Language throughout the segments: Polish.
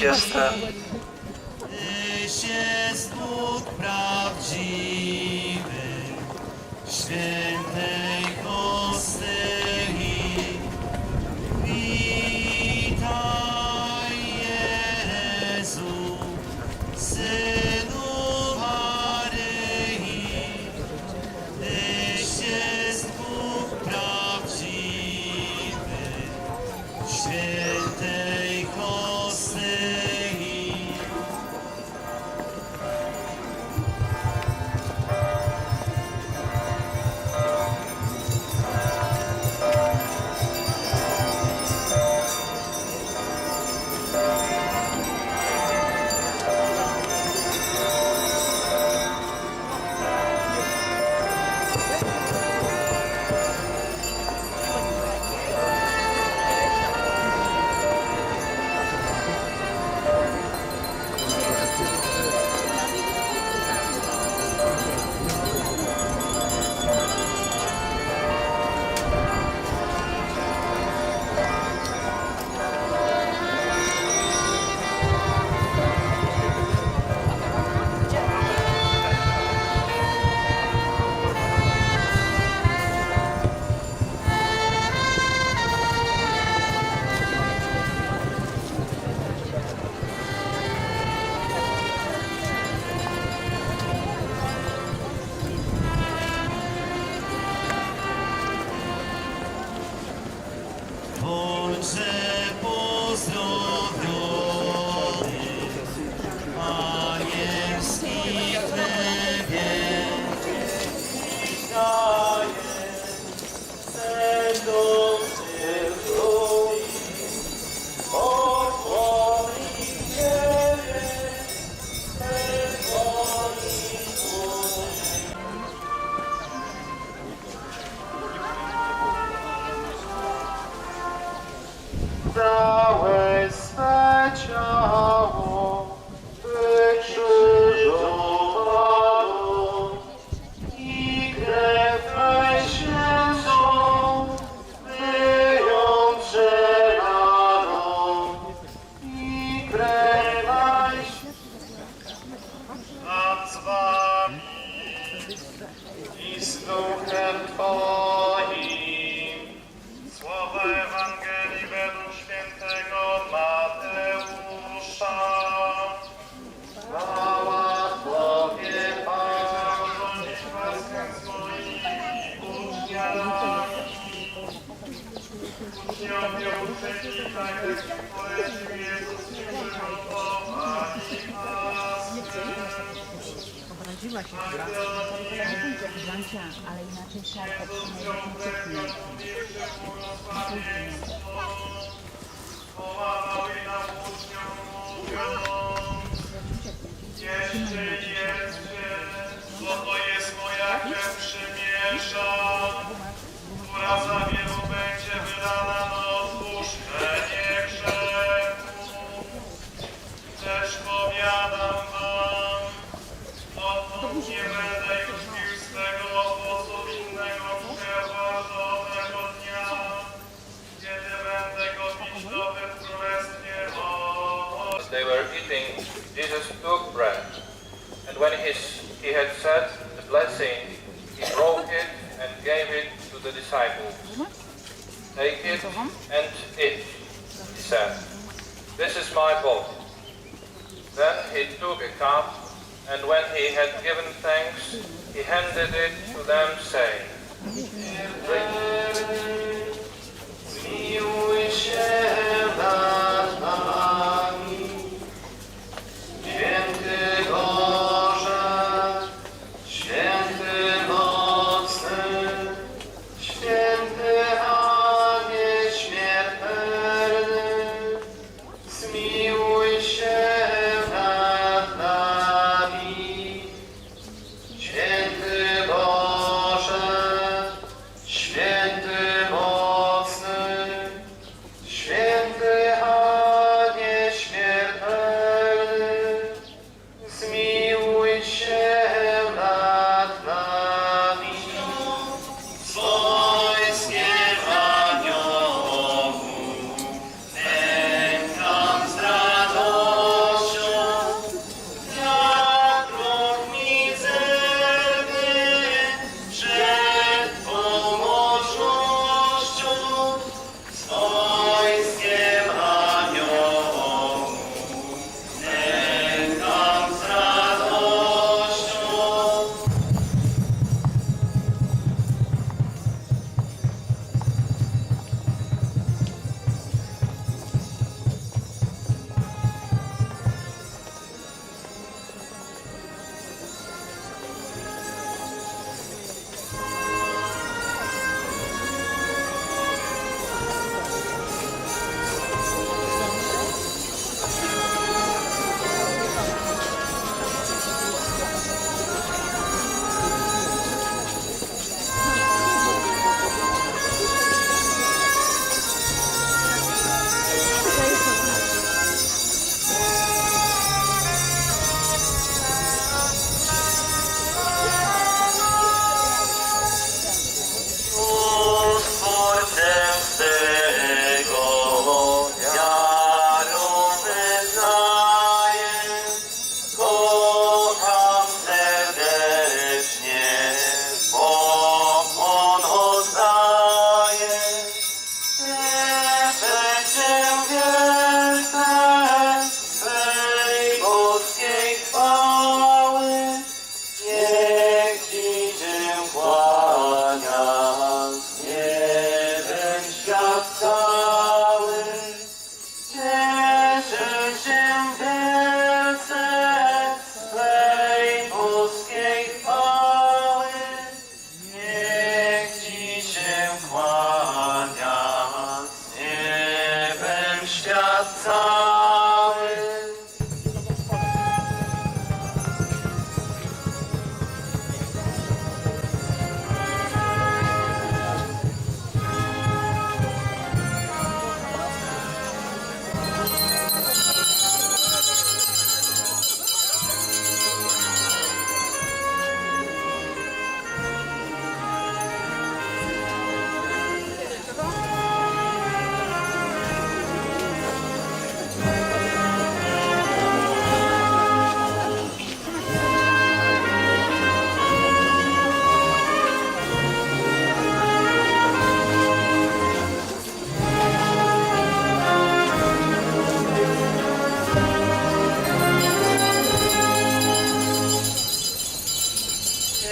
Orkiestrę. Tyś jest prawdziwy, świętej kostyi. Witaj Jezu, Synu Maryi. Tyś jest Bóg prawdziwy, świętej ale inaczej szarpa Połamał Jesus took bread, and when he, he had said the blessing, he broke it and gave it to the disciples. Take it and eat, he said. This is my body. Then he took a cup, and when he had given thanks, he handed it to them, saying,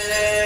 Yeah.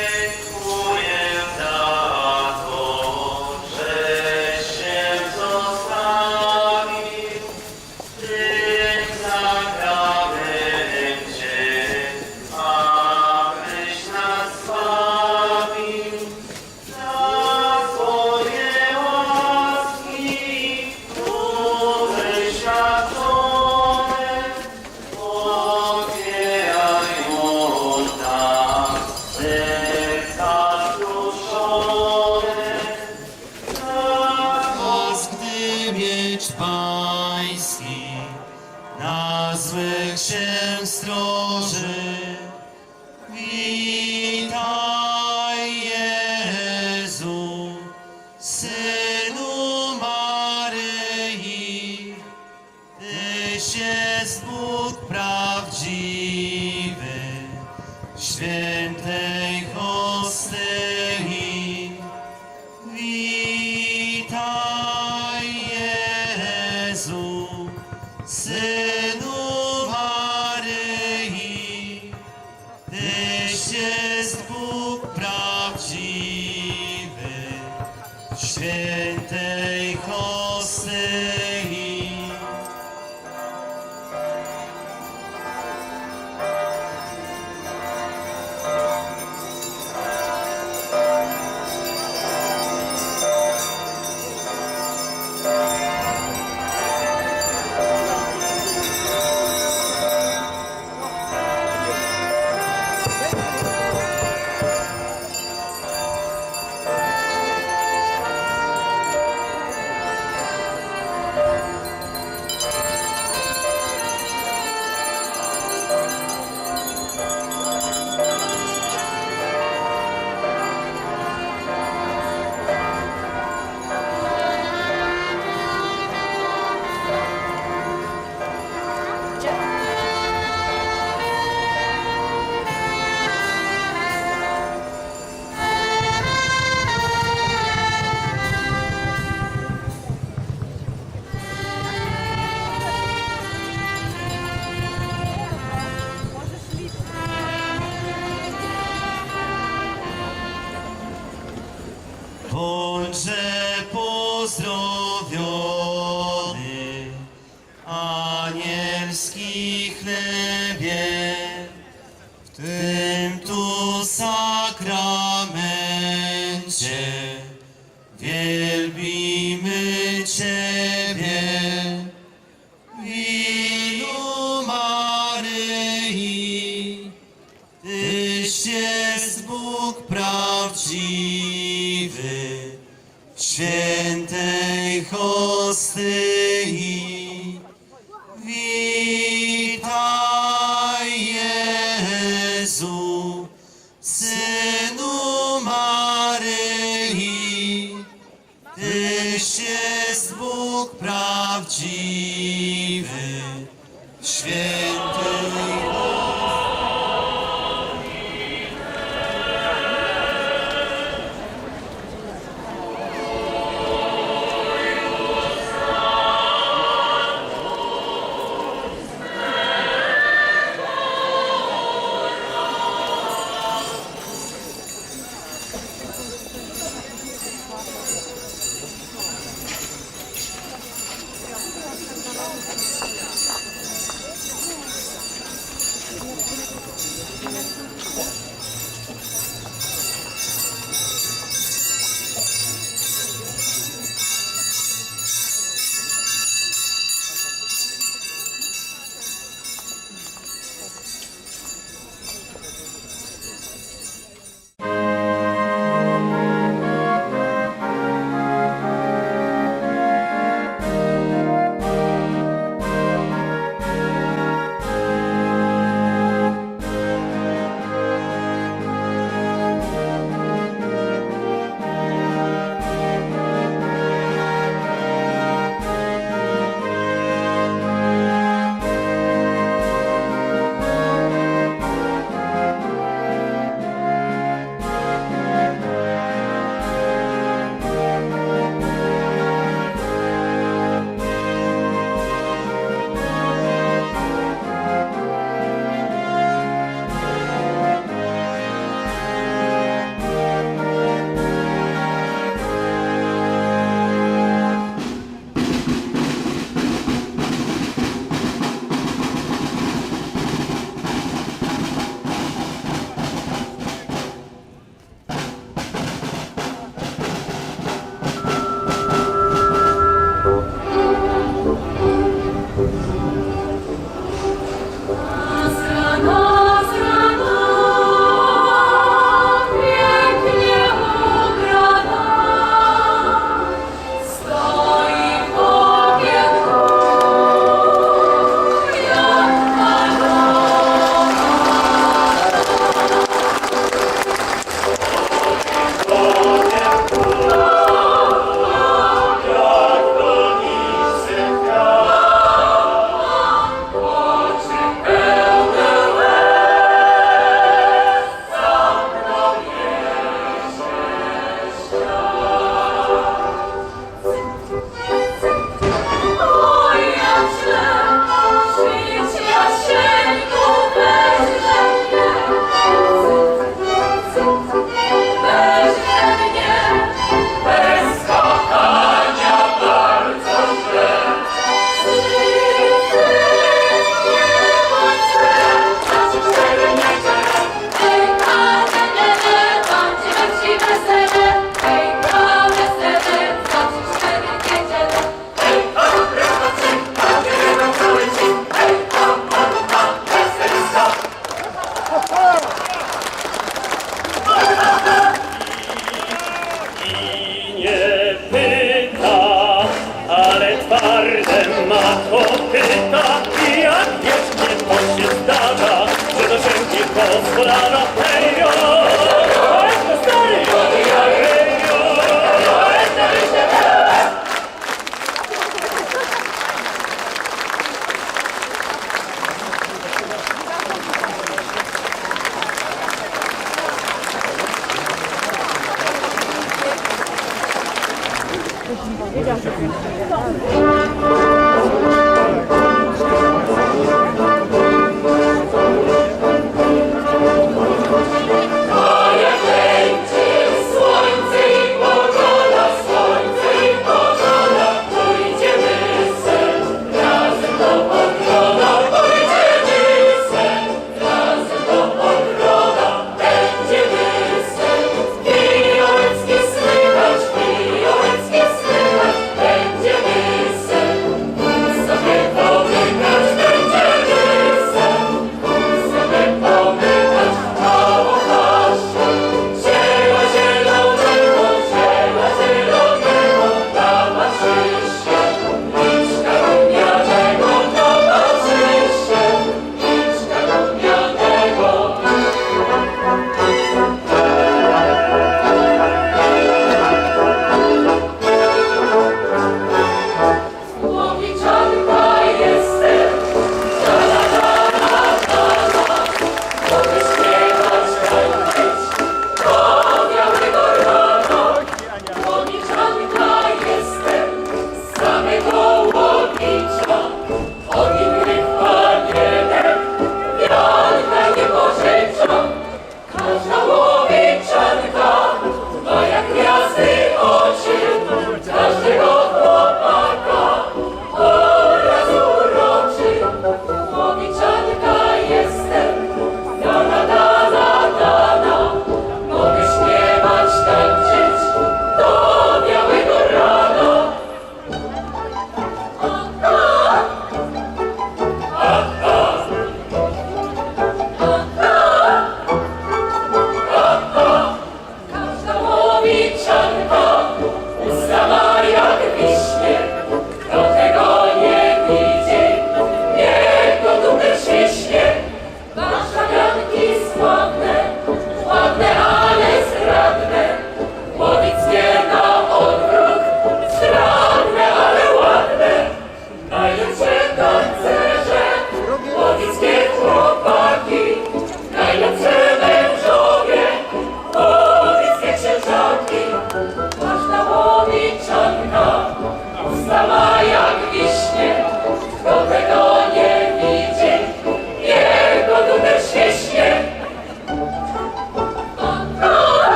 Христе.